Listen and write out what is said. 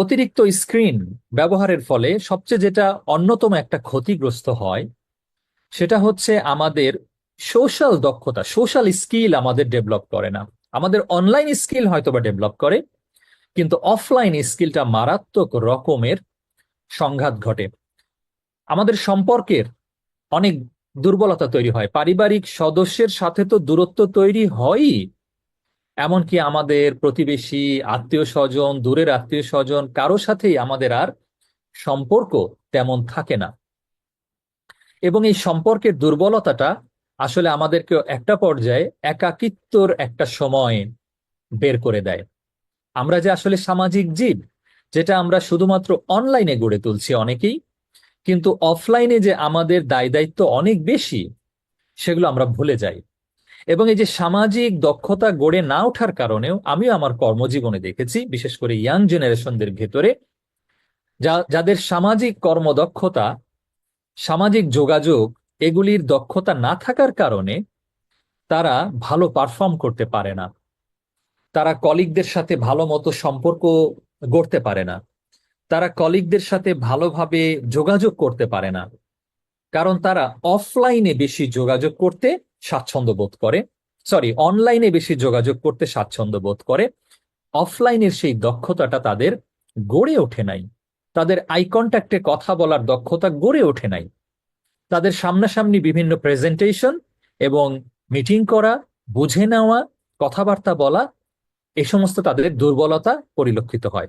অতিরিক্ত স্ক্রিন ব্যবহারের ফলে সবচেয়ে যেটা অন্যতম একটা ক্ষতিগ্রস্ত হয়, সেটা হচ্ছে আমাদের সোশ্যাল দক্ষতা সোশ্যাল স্কিল আমাদের ডেভেলপ করে না। আমাদের অনলাইন স্কিল হয়তো বা ডেভেলপ করে, কিন্তু অফলাইন স্কিলটা মারাত্মক রকমের সংঘাত ঘটে। আমাদের সম্পর্কের অনেক দুর্বলতা তৈরি হয়। পারিবারিক সদস্যের সাথে তো দূরত্ব তৈরি হয়ই এমনকি আমাদের প্রতিবেশী আত্মীয় স্বজন, দূরের আত্মীয় স্বজন কারও সাথেই আমাদের আর সম্পর্ক তেমন থাকে না। এবং এই সম্পর্কের দুর্বলতাটা আসলে আমাদেরকে একটা পর্যায়ে একাকিত্বর একটা সময় বের করে দেয়। আমরা যে আসলে সামাজিক জীব, যেটা আমরা শুধুমাত্র অনলাইনে গড়ে তুলছি অনেকেই, কিন্তু অফলাইনে যে আমাদের দায় দায়িত্ব অনেক বেশি, সেগুলো আমরা ভুলে যাই। এবং এই যে সামাজিক দক্ষতা গড়ে না ওঠার কারণেও আমিও আমার কর্মজীবনে দেখেছি, বিশেষ করে ইয়াং জেনারেশনদের ভেতরে, যা, যাদের সামাজিক কর্মদক্ষতা, সামাজিক যোগাযোগ এগুলির দক্ষতা না থাকার কারণে তারা ভালো পারফর্ম করতে পারে না। তারা কলিগদের সাথে ভালো মতো সম্পর্ক গড়তে পারে না। তারা কলিগদের সাথে ভালোভাবে যোগাযোগ করতে পারে না। কারণ তারা অফলাইনে বেশি যোগাযোগ করতে স্বাচ্ছন্দ্য বোধ করে। সরি অনলাইনে বেশি যোগাযোগ করতে স্বাচ্ছন্দ্য বোধ করে। অফলাইনের সেই দক্ষতাটা তাদের গড়ে ওঠে নাই। তাদের আই কন্ট্যাক্টে কথা বলার দক্ষতা গড়ে ওঠে নাই। তাদের সামনাসামনি বিভিন্ন প্রেজেন্টেশন এবং মিটিং করা, বুঝে নেওয়া, কথাবার্তা বলা, এ সমস্ত তাদের দুর্বলতা পরিলক্ষিত হয়।